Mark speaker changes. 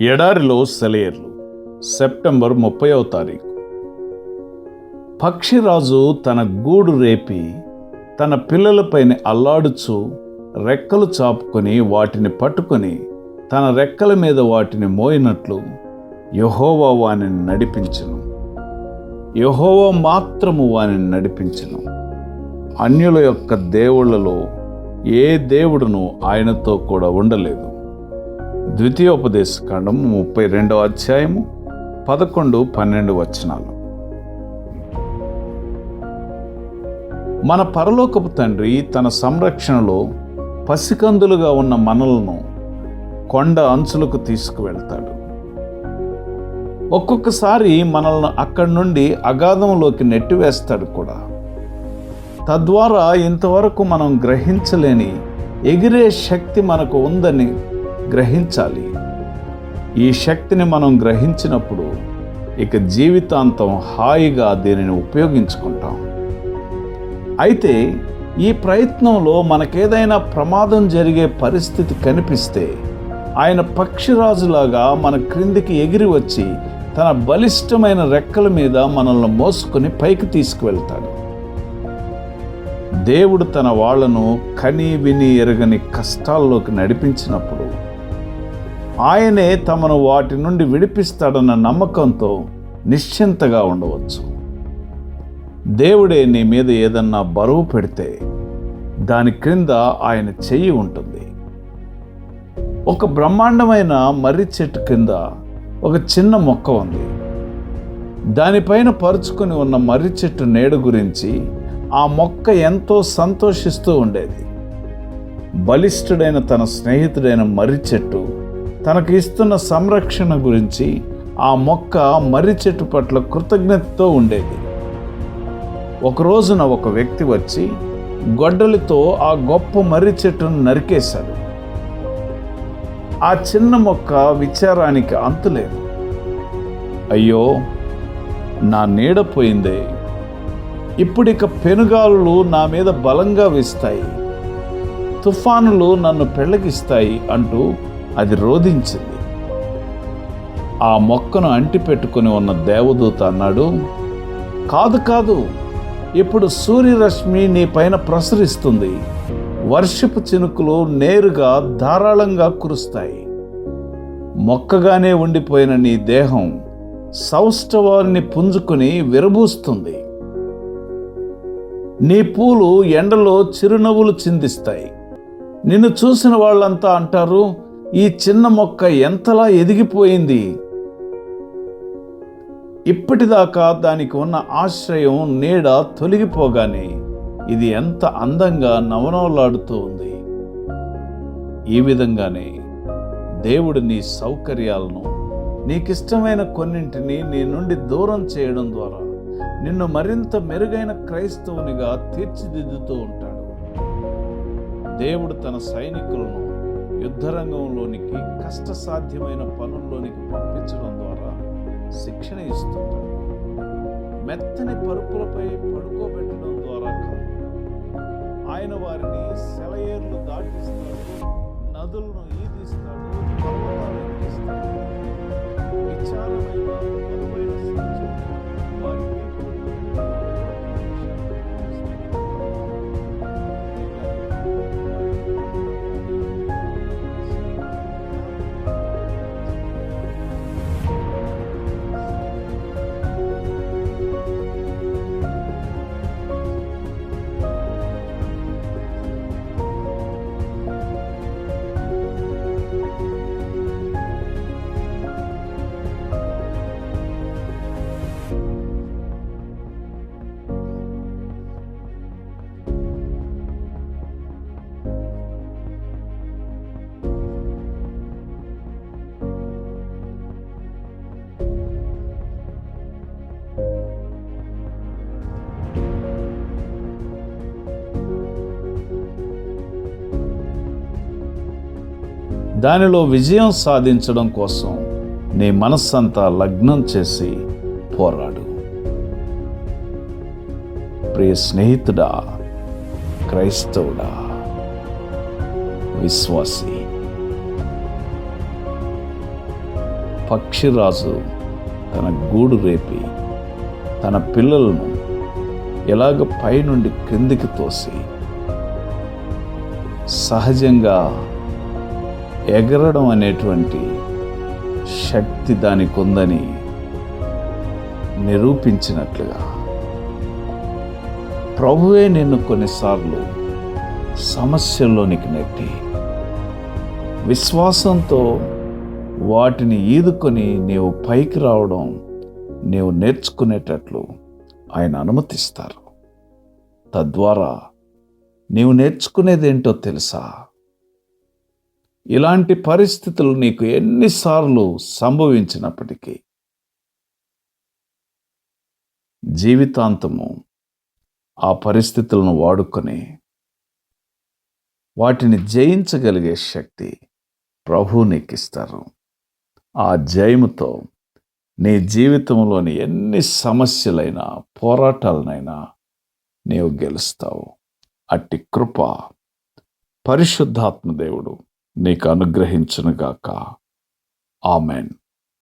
Speaker 1: ఎడారిలో సెలయర్లు సెప్టెంబర్ ముప్పైవ తారీఖు. పక్షిరాజు తన గూడు రేపి తన పిల్లలపైన అల్లాడుచు రెక్కలు చాపుకొని వాటిని పట్టుకొని తన రెక్కల మీద వాటిని మోయినట్లు యహోవా వానిని నడిపించను. యహోవా మాత్రము వానిని నడిపించను. అన్యుల యొక్క దేవుళ్ళలో ఏ దేవుడును ఆయనతో కూడా ఉండలేదు. ద్వితీయోపదేశ కాండం ముప్పై రెండవ అధ్యాయము పదకొండు పన్నెండు వచనాలు. మన పరలోకపు తండ్రి తన సంరక్షణలో పసికందులుగా ఉన్న మనలను కొండ అంచులకు తీసుకువెళ్తాడు. ఒక్కొక్కసారి మనల్ని అక్కడి నుండి అగాధంలోకి నెట్టివేస్తాడు కూడా. తద్వారా ఇంతవరకు మనం గ్రహించలేని ఎగిరే శక్తి మనకు ఉందని గ్రహించాలి. ఈ శక్తిని మనం గ్రహించినప్పుడు ఇక జీవితాంతం హాయిగా దీనిని ఉపయోగించుకుంటాం. అయితే ఈ ప్రయత్నంలో మనకేదైనా ప్రమాదం జరిగే పరిస్థితి కనిపిస్తే ఆయన పక్షిరాజులాగా మన క్రిందికి ఎగిరి వచ్చి తన బలిష్టమైన రెక్కల మీద మనల్ని మోసుకొని పైకి తీసుకువెళ్తాడు. దేవుడు తన వాళ్ళను కని విని ఎరగని కష్టాల్లోకి నడిపించినప్పుడు ఆయనే తమను వాటి నుండి విడిపిస్తాడన్న నమ్మకంతో నిశ్చింతగా ఉండవచ్చు. దేవుడే నీ మీద ఏదన్నా బరువు పెడితే దాని క్రింద ఆయన చెయ్యి ఉంటుంది. ఒక బ్రహ్మాండమైన మర్రి చెట్టు కింద ఒక చిన్న మొక్క ఉంది. దానిపైన పరుచుకొని ఉన్న మర్రి చెట్టు నీడ గురించి ఆ మొక్క ఎంతో సంతోషిస్తూ ఉండేది. బలిష్ఠుడైన తన స్నేహితుడైన మర్రి చెట్టు తనకు ఇస్తున్న సంరక్షణ గురించి ఆ మొక్క మర్రి చెట్టు పట్ల కృతజ్ఞతతో ఉండేది. ఒక రోజున ఒక వ్యక్తి వచ్చి గొడ్డలితో ఆ గొప్ప మర్రి చెట్టును నరికేశాడు. ఆ చిన్న మొక్క విచారానికి అంతులేదు అయ్యో నా నీడ పోయిందే. ఇప్పుడిక పెనుగాలులు నా మీద బలంగా వీస్తాయి. తుఫానులు నన్ను పెళ్ళగిస్తాయి అంటూ అది రోధించింది. ఆ మొక్కను అంటిపెట్టుకుని ఉన్న దేవదూత అన్నాడు కాదు కాదు ఇప్పుడు సూర్యరశ్మి నీ పైన ప్రసరిస్తుంది. వర్షపు చినుకులు నేరుగా ధారాళంగా కురుస్తాయి. మొక్కగానే ఉండిపోయిన నీ దేహం సౌష్ఠవాన్ని పుంజుకుని విరబూస్తుంది. నీ పూలు ఎండలో చిరునవ్వులు చిందిస్తాయి. నిన్ను చూసిన వాళ్ళంతా అంటారు ఈ చిన్న మొక్క ఎంతలా ఎదిగిపోయింది? ఇప్పటిదాకా దానికి ఉన్న ఆశ్రయం నీడ తొలగిపోగానే ఇది ఎంత అందంగా నవనవలాడుతూ ఉంది. ఈ విధంగానే దేవుడు నీ సౌకర్యాలను నీకిష్టమైన కొన్నింటిని నీ నుండి దూరం చేయడం ద్వారా నిన్ను మరింత మెరుగైన క్రైస్తవునిగా తీర్చిదిద్దుతూ ఉంటాడు. దేవుడు తన సైనికులను యుద్ధరంగంలోనికి కష్టసాధ్యమైన పనుల్లోనికి పంపించడం ద్వారా శిక్షణ ఇస్తుంటాడు. మెత్తని పరుపులపై పడుకోబెట్టడం ద్వారా కాదు. ఆయన వారిని సెలయేర్లు దాటిస్తాడు నదులను ఈదిస్తాడు దానిలో విజయం సాధించడం కోసం నీ మనస్సంతా లగ్నం చేసి పోరాడు. ప్రియ స్నేహితుడా క్రైస్తవుడా విశ్వాసి పక్షిరాజు తన గూడు రేపి తన పిల్లలను ఎలాగ పైనుండి క్రిందికి తోసి సహజంగా ఎగరడం అనేటువంటి శక్తి దానికి ఉందని నిరూపించినట్లుగా. ప్రభువే నిన్ను కొన్నిసార్లు సమస్యల్లోనికి నెట్టి విశ్వాసంతో వాటిని ఈదుకొని నీవు పైకి రావడం నీవు నేర్చుకునేటట్లు ఆయన అనుమతిస్తారు. తద్వారా నీవు నేర్చుకునేదేంటో తెలుసా? ఇలాంటి పరిస్థితులు నీకు ఎన్నిసార్లు సంభవించినప్పటికీ జీవితాంతము ఆ పరిస్థితులను వాడుకొని వాటిని జయించగలిగే శక్తి ప్రభు నీకు ఇస్తారు ఆ జయముతో నీ జీవితంలోని ఎన్ని సమస్యలైనా పోరాటాలనైనా నీవు గెలుస్తావు. అట్టి కృప పరిశుద్ధాత్మ దేవుడు నీకు అనుగ్రహించునుగాక ఆమెన్